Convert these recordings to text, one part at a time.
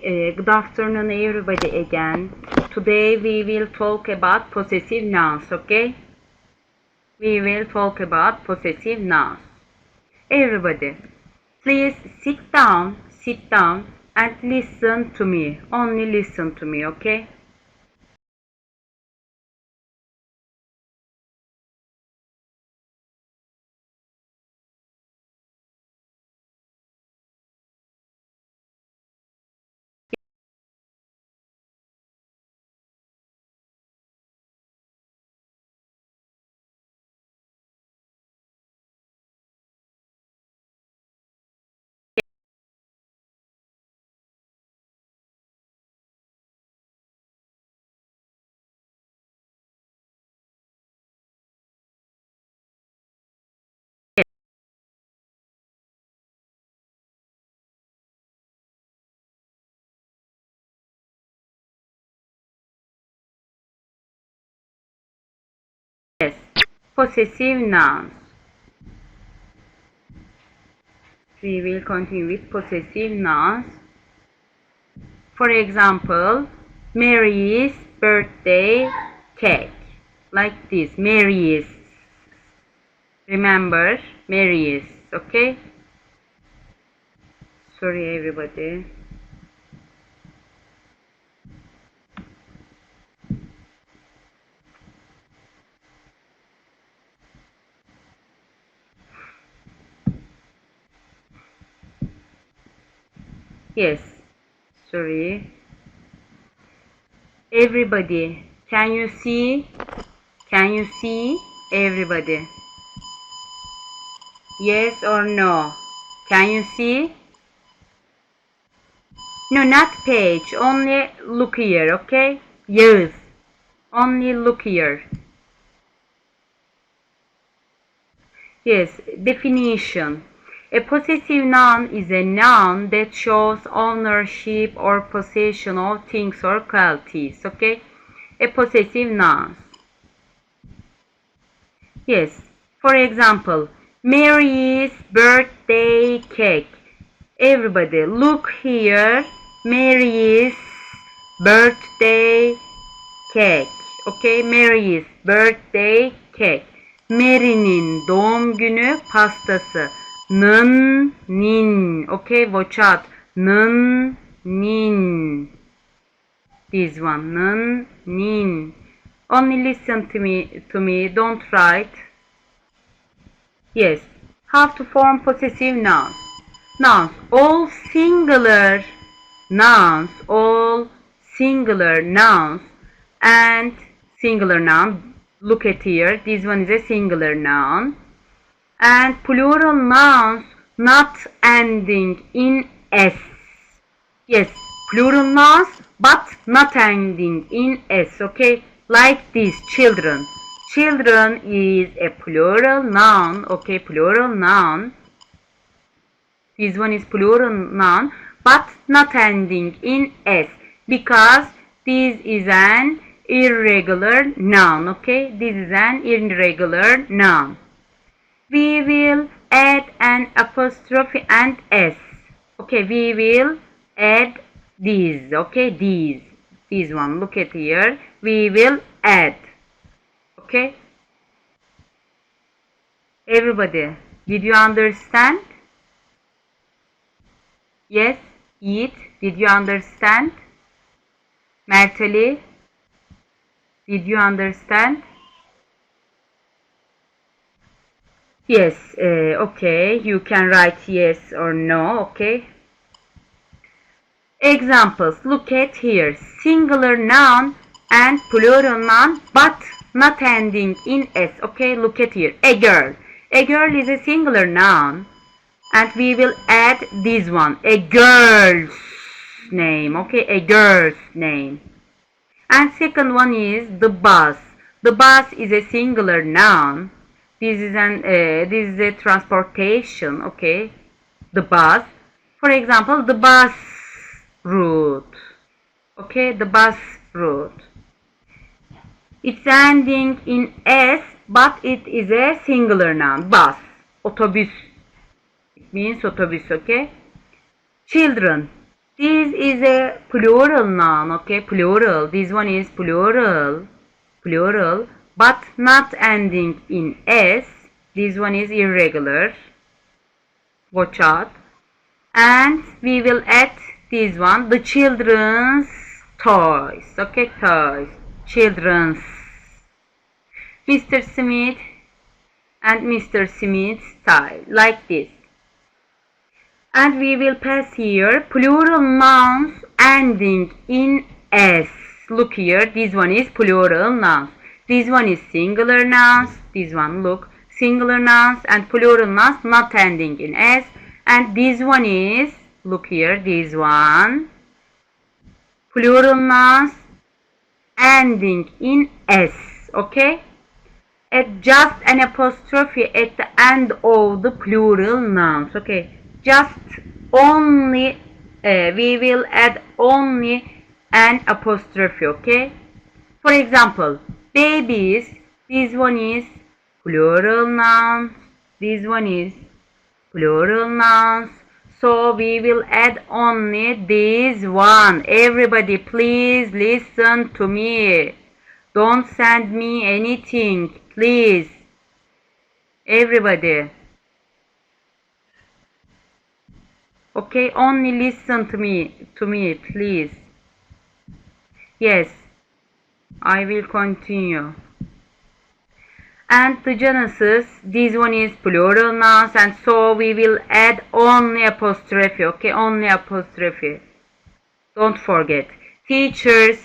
Good afternoon, everybody, again. Today we will talk about possessive nouns, okay? We will talk about possessive nouns. Everybody, please sit down, sit down and listen to me. Only listen to me, okay? Possessive nouns. We will continue with possessive nouns. For example, Mary's birthday cake. Like this, Mary's. Remember, Mary's, okay? Sorry everybody. Yes. Sorry. Everybody. Can you see? Can you see? Everybody. Yes or no? Can you see? No, not page. Only look here, okay? Yes. Only look here. Yes, definition. A possessive noun is a noun that shows ownership or possession of things or qualities. Okay? A possessive noun. Yes. For example, Mary's birthday cake. Everybody, look here. Mary's birthday cake. Okay, Mary's birthday cake. Mary'nin doğum günü pastası. Nın, nin. Okay, watch out. Nın, nin. This one. Nın, nin. Only listen to me, to me. Don't write. Yes. How to form possessive nouns. Nouns. All singular nouns. All singular nouns. And singular noun. Look at here. This one is a singular noun and plural nouns not ending in s. Yes, plural nouns but not ending in s. Okay, like this children. Children is a plural noun. Okay, plural noun. This one is plural noun but not ending in s because this is an irregular noun. Okay, this is an irregular noun we will add an apostrophe and s. Okay we will add these. Okay these. This one. Look at here. We will add. Okay? Everybody did you understand? Yes? Eat. Did you understand? Mertali did you understand Yes, uh, okay. You can write yes or no, okay. Examples. Look at here. Singular noun and plural noun but not ending in s. Okay, look at here. A girl. A girl is a singular noun and we will add this one. A girl's name. Okay, a girl's name. And second one is the bus. The bus is a singular noun this is an uh, this is a transportation okay the bus for example the bus route okay the bus route it's ending in s but it is a singular noun bus otobüs it means otobüs okay children This is a plural noun, okay? Plural. This one is plural. Plural. But not ending in S. This one is irregular. Watch out. And we will add this one. The children's toys. Okay, toys. Children's. Mr. Smith and Mr. Smith's style. Like this and we will pass here plural nouns ending in s. Look here, this one is plural nouns. This one is singular nouns. This one, look, singular nouns and plural nouns not ending in s. And this one is, look here, this one, plural nouns ending in s. Okay? At just an apostrophe at the end of the plural nouns. Okay? just only uh, we will add only an apostrophe okay for example babies. This one is plural nouns. This one is plural nouns. So we will add only this one. Everybody please listen to me. Don't send me anything please. Everybody. Okay, only listen to me, to me, please. Yes, I will continue. And the Genesis, this one is plural nouns, and so we will add only apostrophe, okay, only apostrophe. Don't forget. Teachers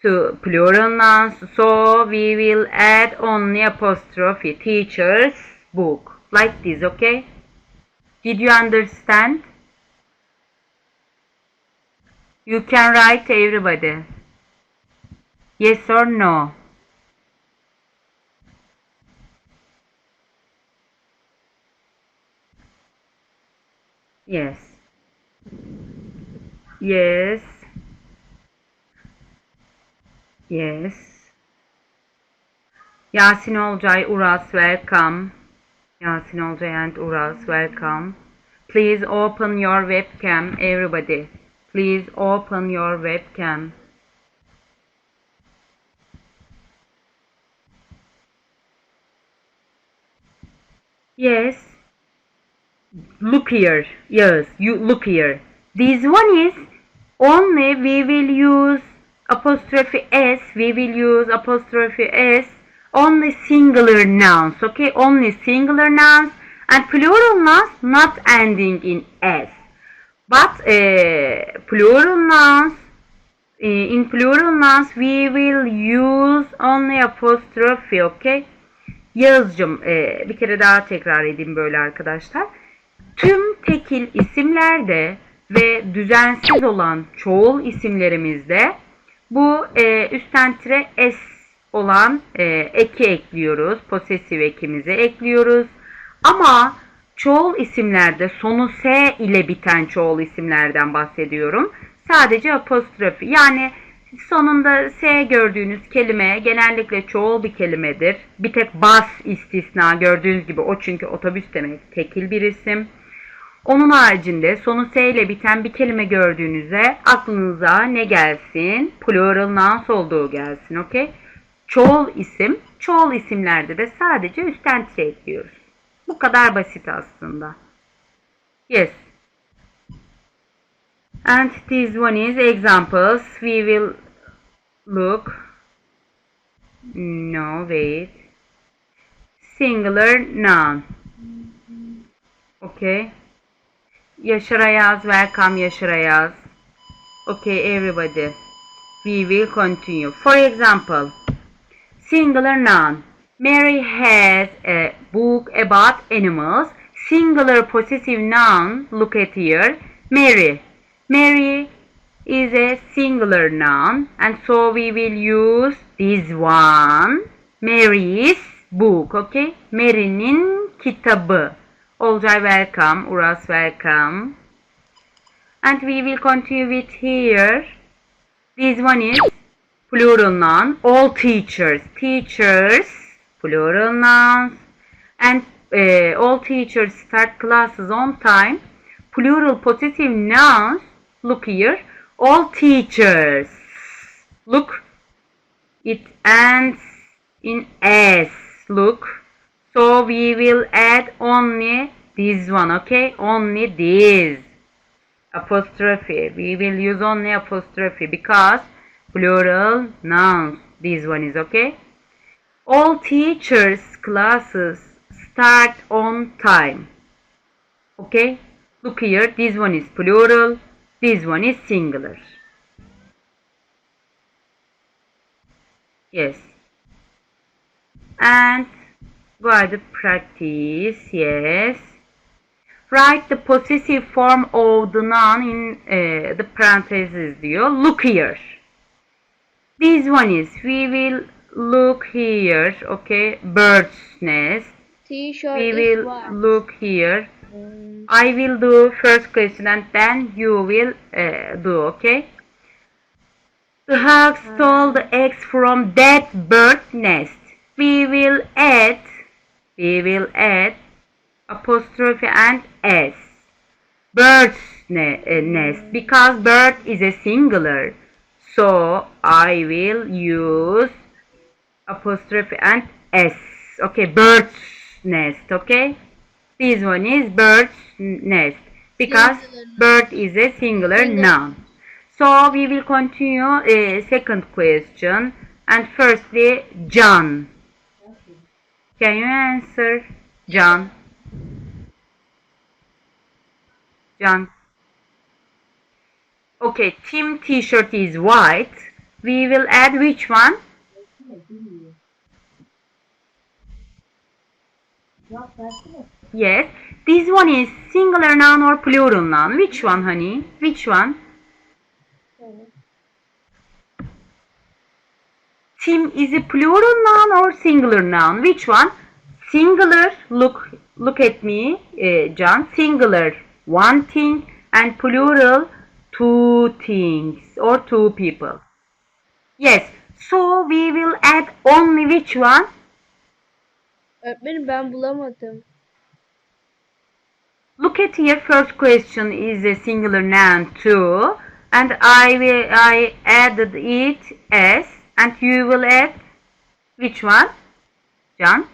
to plural nouns, so we will add only apostrophe. Teachers book, like this, okay? Did you understand? You can write everybody. Yes or no? Yes. Yes. Yes. Yasin Olcay, Uras, welcome. Yasin Olcay and Uras, welcome. Please open your webcam, everybody. Please open your webcam. Yes. Look here. Yes, you look here. This one is only we will use apostrophe s. We will use apostrophe s only singular nouns. Okay, only singular nouns and plural nouns not ending in s. But uh, plural nouns, uh, in plural nouns we will use only apostrophe, okay? Yağız'cım e, bir kere daha tekrar edeyim böyle arkadaşlar. Tüm tekil isimlerde ve düzensiz olan çoğul isimlerimizde bu e, üstten tire s olan e, eki ekliyoruz. Posesif ekimizi ekliyoruz. Ama çoğul isimlerde sonu S ile biten çoğul isimlerden bahsediyorum. Sadece apostrofi yani sonunda S gördüğünüz kelime genellikle çoğul bir kelimedir. Bir tek bas istisna gördüğünüz gibi o çünkü otobüs demek tekil bir isim. Onun haricinde sonu S ile biten bir kelime gördüğünüzde aklınıza ne gelsin? Plural nouns olduğu gelsin. Okey? Çoğul isim. Çoğul isimlerde de sadece üstten T ekliyoruz. Bu kadar basit aslında. Yes. And this one is examples. We will look. No, wait. Singular noun. Okay. Yaşar Ayaz, welcome Yaşar Ayaz. Okay, everybody. We will continue. For example, singular noun. Mary has a book about animals. Singular possessive noun. Look at here. Mary. Mary is a singular noun. And so we will use this one. Mary's book. Okay. Mary'nin kitabı. Olcay welcome. Uras welcome. And we will continue with here. This one is plural noun. All teachers. Teachers plural nouns, and uh, all teachers start classes on time. Plural possessive nouns Look here. All teachers. Look. It ends in S. Look. So we will add only this one, okay? Only this. Apostrophe. We will use only apostrophe because plural nouns. This one is okay. All teachers' classes start on time. Okay? Look here. This one is plural. This one is singular. Yes. And go guided practice. Yes. Write the possessive form of the noun in uh, the parentheses diyor. Look here. This one is we will look here. Okay. Bird's nest. T-shirt We will look here. I will do first question and then you will uh, do, okay? The hawk stole the eggs from that bird nest. We will add, we will add apostrophe and s. Bird's ne- uh, nest because bird is a singular. So I will use apostrophe and s. Okay, bird's nest. Okay. This one is bird's nest because bird is a singular noun. So we will continue uh, second question and firstly John. Can you answer John? John. Okay, team t-shirt is white. We will add which one? Yes. This one is singular noun or plural noun. Which one, honey? Which one? Team is a plural noun or singular noun? Which one? Singular. Look, look at me, uh, John. Singular, one thing, and plural, two things or two people. Yes. So we will add only which one? Öğretmenim ben bulamadım. Look at here. First question is a singular noun too, and I I added it as, and you will add which one, John?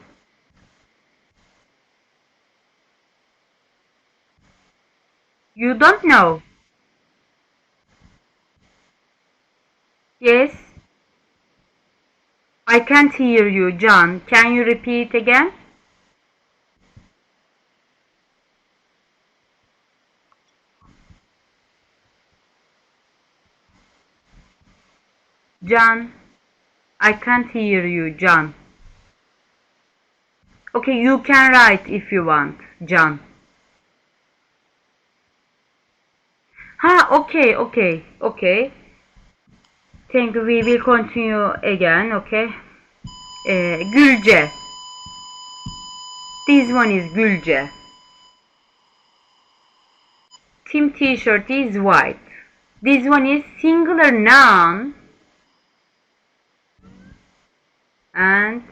You don't know. Yes. I can't hear you, John. Can you repeat again? John, I can't hear you, John. Okay, you can write if you want, John. Ha, okay, okay, okay. Thank you. We will continue again, okay? Uh, Gülce. This one is Gülce. Team t-shirt is white. This one is singular noun. And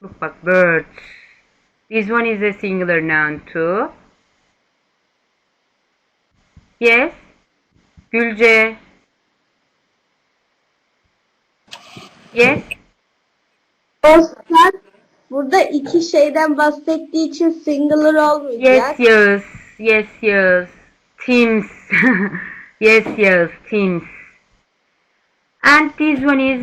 look bak birds. This one is a singular noun too. Yes. Gülce. Yes. Oscar burada iki şeyden bahsettiği için singular olmayacak. Yes, yes. Yes, yes. Teams. yes, yes. Teams. And this one is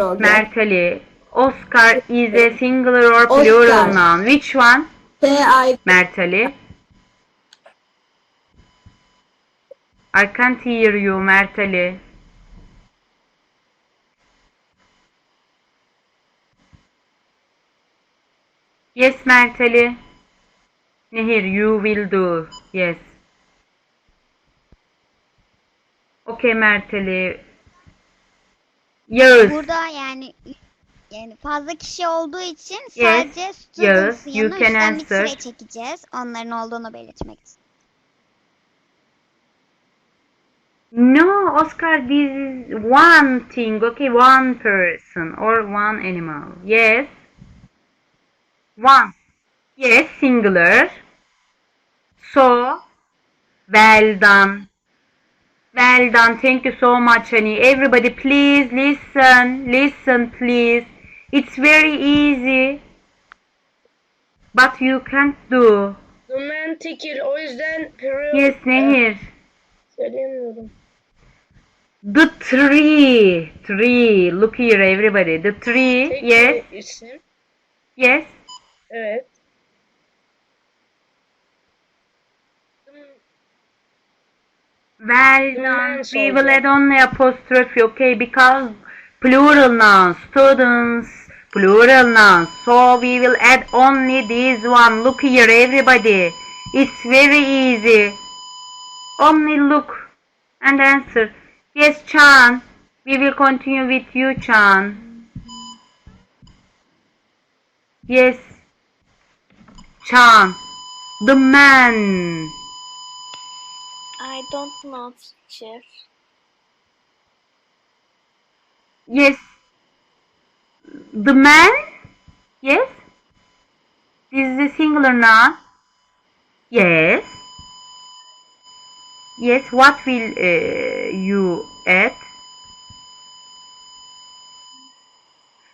olacak. Merteli. Oscar is a singular or plural Oscar. noun. Which one? T-I Merteli. I can't hear you, Merteli. Yes, Merteli. Nehir, you will do. Yes. Okay, Merteli. Yağız. Burada yani yani fazla kişi olduğu için Yes, sadece yes, students you yanına üstten bir süre çekeceğiz. Onların olduğunu belirtmek için. No, Oscar, this is one thing, okay? One person or one animal. Yes. One. Yes, singular. So, well done. Well done. Thank you so much, honey. Everybody, please listen. Listen, please. It's very easy. But you can't do. Dumen tekil. O yüzden Peru Yes, Nehir. söyleyemiyorum. The tree. Tree. Look here, everybody. The tree. Tek Yes. isim. Yes. Evet. Well done. We will add only apostrophe, okay? Because plural nouns, students, plural noun. So we will add only this one. Look here, everybody. It's very easy. Only look and answer. Yes, Chan. We will continue with you, Chan. Yes. Chan. The man. I don't know, teacher. Yes. The man? Yes. İs a singular noun. Yes. Yes, what will uh, you add?